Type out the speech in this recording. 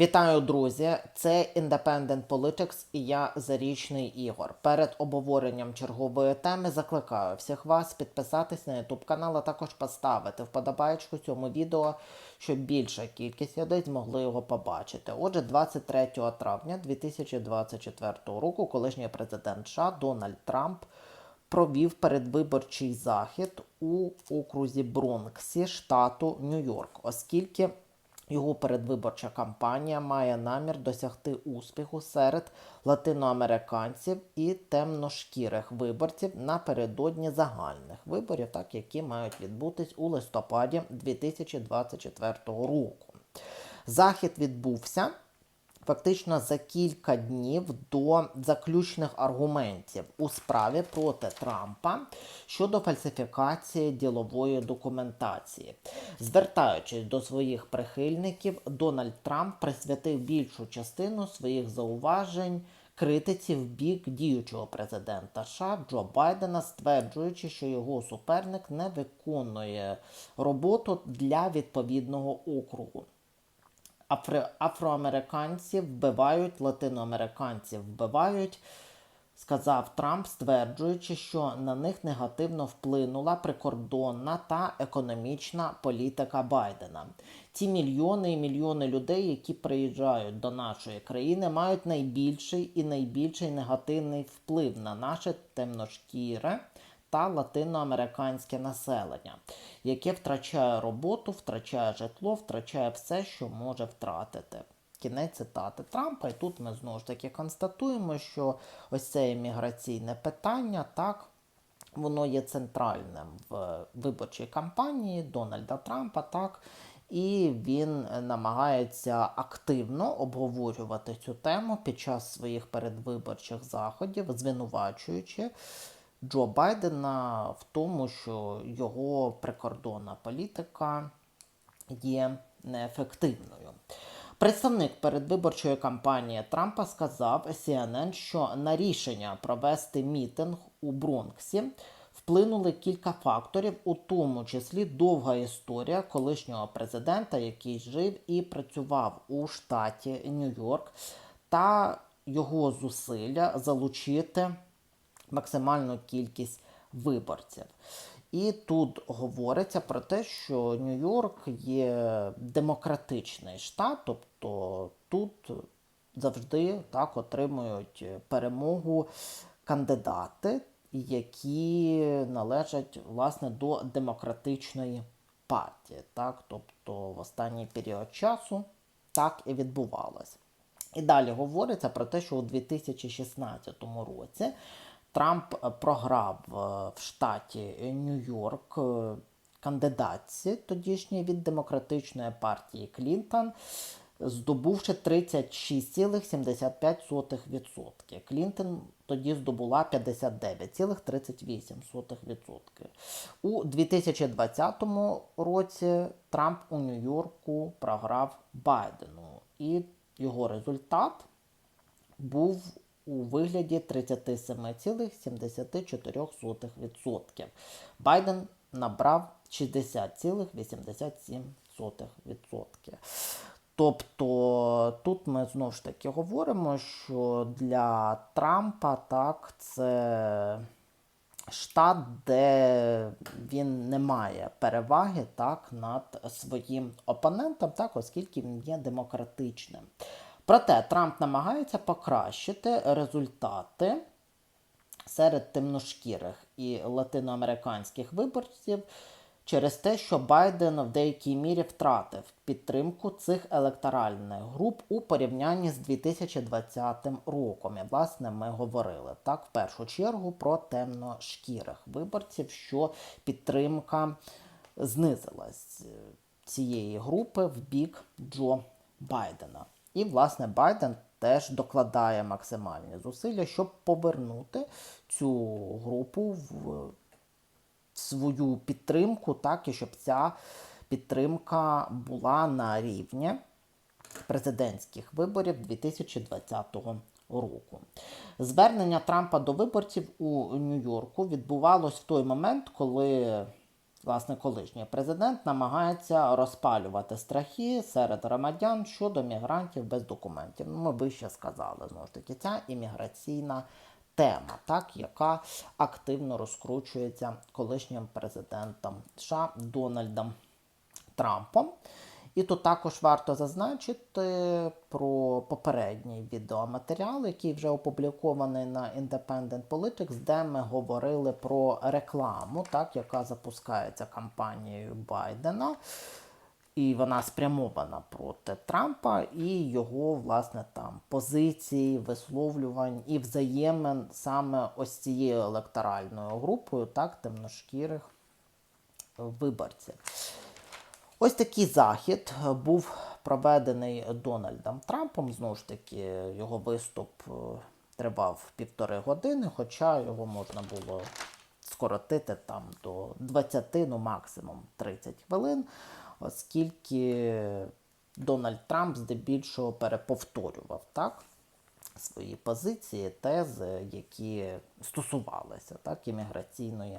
Вітаю, друзі! Це Independent Politics і я Зарічний Ігор. Перед обговоренням чергової теми закликаю всіх вас підписатись на YouTube канал, а також поставити вподобайку цьому відео, щоб більша кількість людей змогли його побачити. Отже, 23 травня 2024 року колишній президент США Дональд Трамп провів передвиборчий захід у окрузі Бронксі, штату Нью-Йорк, оскільки його передвиборча кампанія має намір досягти успіху серед латиноамериканців і темношкірих виборців напередодні загальних виборів, так які мають відбутись у листопаді 2024 року. Захід відбувся фактично за кілька днів до заключних аргументів у справі проти Трампа щодо фальсифікації ділової документації. Звертаючись до своїх прихильників, Дональд Трамп присвятив більшу частину своїх зауважень. Критиці в бік діючого президента США Джо Байдена, стверджуючи, що його суперник не виконує роботу для відповідного округу. Афри... Афроамериканців вбивають, латиноамериканців вбивають, сказав Трамп, стверджуючи, що на них негативно вплинула прикордонна та економічна політика Байдена. Ці мільйони і мільйони людей, які приїжджають до нашої країни, мають найбільший і найбільший негативний вплив на наше темношкіре та латиноамериканське населення, яке втрачає роботу, втрачає житло, втрачає все, що може втратити. Кінець цитати Трампа, і тут ми знову ж таки констатуємо, що ось це імміграційне питання, так, воно є центральним в виборчій кампанії Дональда Трампа, так, і він намагається активно обговорювати цю тему під час своїх передвиборчих заходів, звинувачуючи Джо Байдена в тому, що його прикордонна політика є неефективною. Представник передвиборчої кампанії Трампа сказав CNN, що на рішення провести мітинг у Бронксі вплинули кілька факторів, у тому числі довга історія колишнього президента, який жив і працював у штаті Нью-Йорк, та його зусилля залучити максимальну кількість виборців. І тут говориться про те, що Нью-Йорк є демократичний штат, тобто тут завжди так отримують перемогу кандидати, які належать власне до демократичної партії. Так? Тобто в останній період часу так і відбувалось. І далі говориться про те, що у 2016 році Трамп програв в штаті Нью-Йорк кандидатці тодішньої від демократичної партії Клінтон, здобувши 36,75%. Клінтон тоді здобула 59,38%. У 2020 році Трамп у Нью-Йорку програв Байдену, і його результат був у вигляді 37,74%. Байден набрав 60,87%. Тобто тут ми знову ж таки говоримо, що для Трампа так це штат, де він не має переваги так, над своїм опонентом, так, оскільки він є демократичним. Проте Трамп намагається покращити результати серед темношкірих і латиноамериканських виборців через те, що Байден в деякій мірі втратив підтримку цих електоральних груп у порівнянні з 2020 роком. І, власне, ми говорили так в першу чергу про темношкірих виборців, що підтримка знизилась цієї групи в бік Джо Байдена. І, власне, Байден теж докладає максимальні зусилля, щоб повернути цю групу в свою підтримку, так і щоб ця підтримка була на рівні президентських виборів 2020 року. Звернення Трампа до виборців у Нью-Йорку відбувалось в той момент, коли власне, колишній президент намагається розпалювати страхи серед громадян щодо мігрантів без документів. Ну, ми вище сказали знову ж таки, ця імміграційна тема, так, яка активно розкручується колишнім президентом США Дональдом Трампом. І тут також варто зазначити про попередній відеоматеріал, який вже опублікований на Independent Politics, де ми говорили про рекламу, так, яка запускається кампанією Байдена. І вона спрямована проти Трампа і його, власне, там позиції, висловлювань і взаємин саме ось цією електоральною групою, так, темношкірих виборців. Ось такий захід е, був проведений Дональдом Трампом. Знову ж таки, його виступ е, тривав півтори години, хоча його можна було скоротити там до 20, ну максимум 30 хвилин, оскільки Дональд Трамп здебільшого переповторював так свої позиції, тези, які стосувалися так, імміграційної